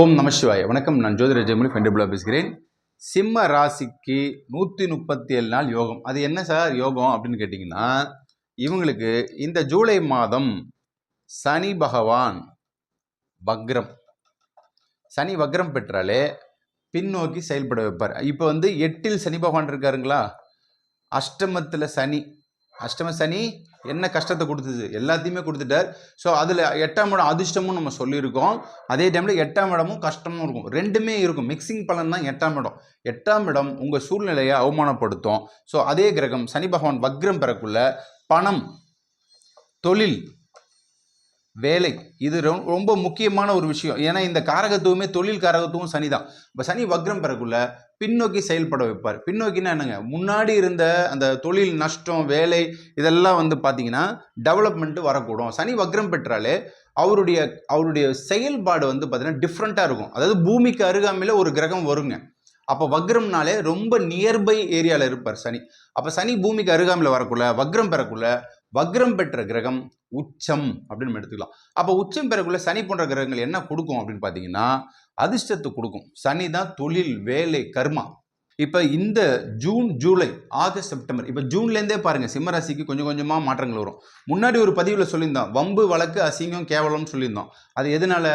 ஓம் நம வணக்கம். நான் ஜோதி ஜெயமொழி ஃபெண்டபுளாக பேசுகிறேன். சிம்ம ராசிக்கு நூற்றி முப்பத்தி ஏழு நாள் யோகம். அது என்ன சார் யோகம் அப்படின்னு கேட்டிங்கன்னா இவங்களுக்கு இந்த ஜூலை மாதம் சனி பகவான் வக்ரம். சனி வக்ரம் பெற்றாலே பின்னோக்கி செயல்பட வைப்பார். இப்போ வந்து எட்டில் சனி பகவான் இருக்காருங்களா? அஷ்டமத்தில் சனி. அஷ்டம சனி என்ன கஷ்டத்தை கொடுத்தது? எல்லாத்தையுமே கொடுத்துட்டார். ஸோ அதில் எட்டாம் இடம் அதிர்ஷ்டமும் நம்ம சொல்லியிருக்கோம். அதே டைமில் எட்டாம் இடமும் கஷ்டமும் இருக்கும். ரெண்டுமே இருக்கும். மிக்சிங் பலன் தான் எட்டாம் இடம். எட்டாம் இடம் உங்கள் சூழ்நிலையை அவமானப்படுத்தும். ஸோ அதே கிரகம் சனி பகவான் வக்ரம் பெறக்குள்ள பணம் தொழில் வேலை. இது ரொம்ப முக்கியமான ஒரு விஷயம். ஏன்னா இந்த காரகத்துவமே தொழில் காரகத்துவம் சனி தான் இப்போ சனி வக்ரம் பெறக்குள்ள பின்னோக்கி செயல்பட வைப்பார். பின்னோக்கினா என்னங்க? முன்னாடி இருந்த அந்த தொழில் நஷ்டம் வேலை இதெல்லாம் வந்து பார்த்தீங்கன்னா டெவலப்மெண்ட்டு வரக்கூடும். சனி வக்ரம் பெற்றாலே அவருடைய அவருடைய செயல்பாடு வந்து பார்த்தீங்கன்னா டிஃப்ரெண்ட்டாக இருக்கும். அதாவது பூமிக்கு அருகாமையில் ஒரு கிரகம் வருங்க. அப்போ வக்ரம்னாலே ரொம்ப நியர்பை ஏரியாவில் இருப்பார் சனி. அப்போ சனி பூமிக்கு அருகாமையில் வரக்குள்ள வக்ரம் பெறக்குள்ள வக்ரம் பெற்ற கிரகம் உச்சம் அப்படின்னு நம்ம எடுத்துக்கலாம். அப்போ உச்சம் பெறக்குள்ள சனி போன்ற கிரகங்கள் என்ன கொடுக்கும் அப்படின்னு பார்த்தீங்கன்னா அதிர்ஷ்டத்தை கொடுக்கும். சனி தான் தொழில் வேலை கர்மா. இப்போ இந்த ஜூன் ஜூலை ஆகஸ்ட் செப்டம்பர் இப்போ ஜூன்லேருந்தே பாருங்க சிம்மராசிக்கு கொஞ்சம் கொஞ்சமாக மாற்றங்கள் வரும். முன்னாடி ஒரு பதிவில் சொல்லியிருந்தோம் வம்பு வழக்கு அசிங்கம் கேவலம்னு சொல்லியிருந்தோம். அது எதனால?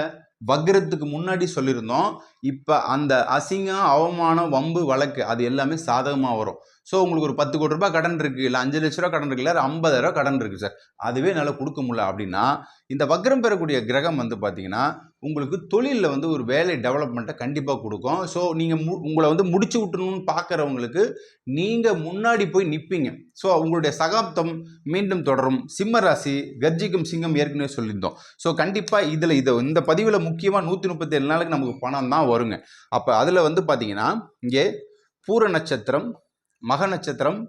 வக்ரத்துக்கு முன்னாடி சொல்லியிருந்தோம். இப்போ அந்த அசிங்கம் அவமானம் வம்பு வழக்கு அது எல்லாமே சாதகமாக வரும். ஸோ உங்களுக்கு ஒரு பத்து கோடி ரூபாய் கடன் இருக்குது இல்லை அஞ்சு லட்ச ரூபா கடன் இருக்குல்ல ஐம்பதாயிரம் கடன் இருக்குது சார் அதுவே என்னால் கொடுக்க முடியல அப்படின்னா இந்த வக்ரம் பெறக்கூடிய கிரகம் வந்து பார்த்தீங்கன்னா உங்களுக்கு தொழிலில் வந்து ஒரு வேலை டெவலப்மெண்ட்டை கண்டிப்பாக கொடுக்கும். ஸோ நீங்கள் மு உங்களை வந்து முடிச்சு விட்டணும்னு பார்க்குறவங்களுக்கு நீங்கள் முன்னாடி போய் நிற்பீங்க ஸோ உங்களுடைய சகாப்தம் மீண்டும் தொடரும். சிம்ம ராசி கர்ஜிக்கும் சிங்கம் ஏற்கனவே சொல்லியிருந்தோம். ஸோ கண்டிப்பாக இதில் இதை இந்த பதிவில் முக்கியமாக நூற்றி முப்பத்தேழு நாளுக்கு நமக்கு பணம் தான் வருங்க. அப்போ அதில் வந்து பார்த்தீங்கன்னா இங்கே பூர நட்சத்திரம் மக நட்சத்திரம்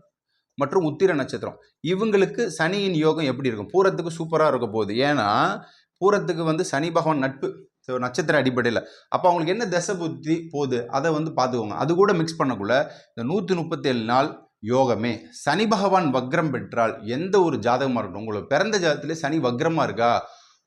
மற்றும் உத்திர நட்சத்திரம். இவங்களுக்கு சனியின் யோகம் எப்படி இருக்கும்? பூரத்துக்கு சூப்பராக இருக்க போகுது. ஏன்னா பூரத்துக்கு வந்து சனி பகவான் நட்பு ஸோ நட்சத்திர அடிப்படையில். அப்போ அவங்களுக்கு என்ன தசை புத்தி போகுது? அதை வந்து பார்த்துக்கோங்க. அது கூட மிக்ஸ் பண்ணக்குள்ள இந்த நூற்றி முப்பத்தேழு நாள் யோகமே சனி பகவான் வக்ரம் பெற்றால் எந்த ஒரு ஜாதகமாக இருக்கட்டும் உங்களுக்கு பிறந்த ஜாதகத்திலே சனி வக்ரமாக இருக்கா?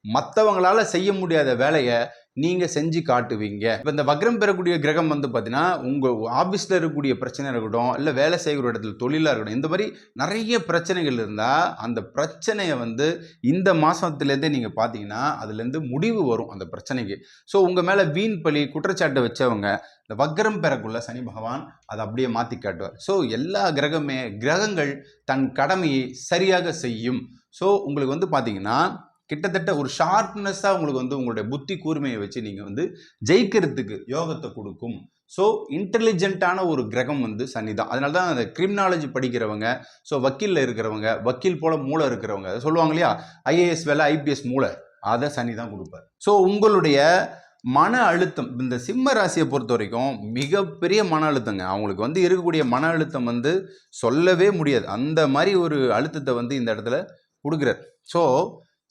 மற்றவங்களால செய்ய முடியாத வேலையை நீங்கள் செஞ்சு காட்டுவீங்க. இப்போ இந்த வக்ரம் பெறக்கூடிய கிரகம் வந்து பார்த்தீங்கன்னா உங்கள் ஆஃபீஸில் இருக்கக்கூடிய பிரச்சனை இருக்கட்டும் இல்லை வேலை செய்கிற இடத்துல தொழிலாக இருக்கட்டும் இந்த மாதிரி நிறைய பிரச்சனைகள் இருந்தால் அந்த பிரச்சனையை வந்து இந்த மாதத்துலேருந்தே நீங்கள் பார்த்தீங்கன்னா அதுலேருந்து முடிவு வரும் அந்த பிரச்சனைக்கு. ஸோ உங்கள் மேலே வீண் பழி குற்றச்சாட்டை வச்சவங்க இந்த வக்ரம் பெறக்குள்ள சனி பகவான் அதை அப்படியே மாற்றி காட்டுவார். ஸோ எல்லா கிரகமே கிரகங்கள் தன் கடமையை சரியாக செய்யும். ஸோ உங்களுக்கு வந்து பார்த்தீங்கன்னா கிட்டத்தட்ட ஒரு ஷார்ப்னஸ்ஸாக உங்களுக்கு வந்து உங்களுடைய புத்தி கூர்மையை வச்சு நீங்கள் வந்து ஜெயிக்கிறதுக்கு யோகத்தை கொடுக்கும். ஸோ இன்டெலிஜென்ட்டான ஒரு கிரகம் வந்து சனி தான். அதனால தான் அந்த கிரிமினாலஜி படிக்கிறவங்க ஸோ வக்கீலில் இருக்கிறவங்க வக்கீல் போல மூளை இருக்கிறவங்க அதை சொல்லுவாங்க இல்லையா? ஐஏஎஸ் வேலை ஐபிஎஸ் மூளை அதை சனி தான் கொடுப்பார். ஸோ உங்களுடைய மன அழுத்தம் இந்த சிம்ம ராசியை பொறுத்த வரைக்கும் மிகப்பெரிய மன அழுத்தங்க. அவங்களுக்கு வந்து இருக்கக்கூடிய மன அழுத்தம் வந்து சொல்லவே முடியாது. அந்த மாதிரி ஒரு அழுத்தத்தை வந்து இந்த இடத்துல கொடுக்குறார். ஸோ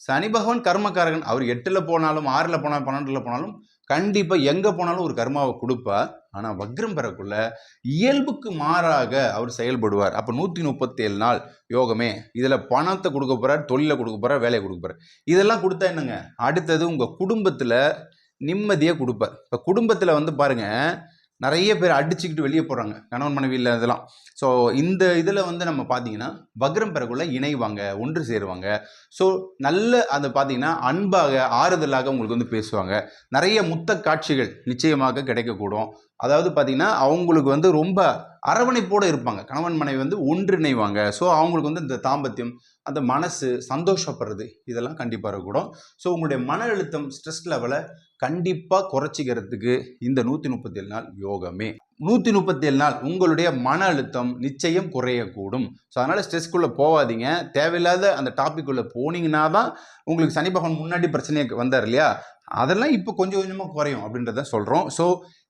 சனி பகவான் கர்மக்காரகன். அவர் எட்டில் போனாலும் ஆறில் போனாலும் பன்னெண்டில் போனாலும் கண்டிப்பாக எங்கே போனாலும் ஒரு கர்மாவை கொடுப்பார். ஆனால் வக்ரம் பெறக்குள்ள இயல்புக்கு மாறாக அவர் செயல்படுவார். அப்போ நூற்றி முப்பத்தேழு நாள் யோகமே. இதில் பணத்தை கொடுக்க போகிறார் தொழிலை கொடுக்க போகிறார் வேலையை கொடுக்க போகிறார் இதெல்லாம் கொடுத்தா என்னங்க? அடுத்தது உங்கள் குடும்பத்தில் நிம்மதியாக கொடுப்பார். இப்போ குடும்பத்தில் வந்து பாருங்கள் நிறைய பேர் அடிச்சுக்கிட்டு வெளியே போகிறாங்க கணவன் மனைவி இல்லை இதெல்லாம் ஸோ இந்த இதில் வந்து நம்ம பார்த்தீங்கன்னா வக்ரம் பிறகுள்ள இணைவாங்க ஒன்று சேருவாங்க. ஸோ நல்ல அந்த பார்த்தீங்கன்னா அன்பாக ஆறுதலாக உங்களுக்கு வந்து பேசுவாங்க. நிறைய முத்த காட்சிகள் நிச்சயமாக கிடைக்கக்கூடும். அதாவது பார்த்தீங்கன்னா அவங்களுக்கு வந்து ரொம்ப அரவணைப்போடு இருப்பாங்க. கணவன் மனைவி வந்து ஒன்றிணைவாங்க. ஸோ அவங்களுக்கு வந்து இந்த தாம்பத்தியம் அந்த மனசு சந்தோஷப்படுறது இதெல்லாம் கண்டிப்பாக இருக்கக்கூடும் ஸோ உங்களுடைய மன அழுத்தம் ஸ்ட்ரெஸ் லெவலை கண்டிப்பாக குறைச்சிக்கிறதுக்கு இந்த நூற்றி முப்பத்தேழு நாள் யோகமே. நூற்றி முப்பத்தேழு நாள் உங்களுடைய மன அழுத்தம் நிச்சயம் குறையக்கூடும். ஸோ அதனால் ஸ்ட்ரெஸ்க்குள்ளே போகாதீங்க. தேவையில்லாத அந்த டாபிக்குள்ளே போனீங்கன்னா தான் உங்களுக்கு சனி பகவான் முன்னாடி பிரச்சனையை வந்தார் இல்லையா? அதெல்லாம் இப்போ கொஞ்சம் கொஞ்சமாக குறையும் அப்படின்றத சொல்கிறோம் ஸோ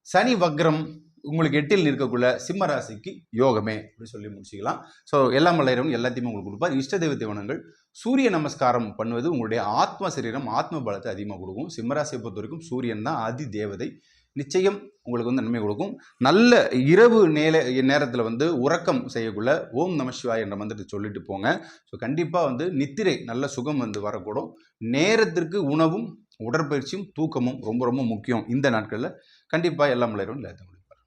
சனி வக்ரம் உங்களுக்கு எட்டில் இருக்கக்குள்ள சிம்ம ராசிக்கு யோகமே அப்படின்னு சொல்லி முடிச்சுக்கலாம். ஸோ எல்லாம் வல்ல எல்லாத்தையுமே உங்களுக்கு கொடுப்பார். இஷ்ட தெய்வ தேவனங்கள் சூரிய நமஸ்காரம் பண்ணுவது உங்களுடைய ஆத்ம சரீரம் ஆத்ம பலத்தை அதிகமாக கொடுக்கும். சிம்மராசியை பொறுத்த வரைக்கும் சூரியன் தான் அதி தேவதை. நிச்சயம் உங்களுக்கு வந்து நன்மை கொடுக்கும். நல்ல இரவு நேர நேரத்தில் வந்து உறக்கம் செய்யக்குள்ள ஓம் நம சிவாய் என்ற மந்திரத்தை சொல்லிட்டு போங்க. ஸோ கண்டிப்பாக வந்து நித்திரை நல்ல சுகம் வந்து வரக்கூடும். நேரத்திற்கு உணவும் உடற்பயிற்சியும் தூக்கமும் ரொம்ப ரொம்ப முக்கியம் இந்த நாட்களில். கண்டிப்பாக எல்லா எல்லாம் இல்லாத முடியும்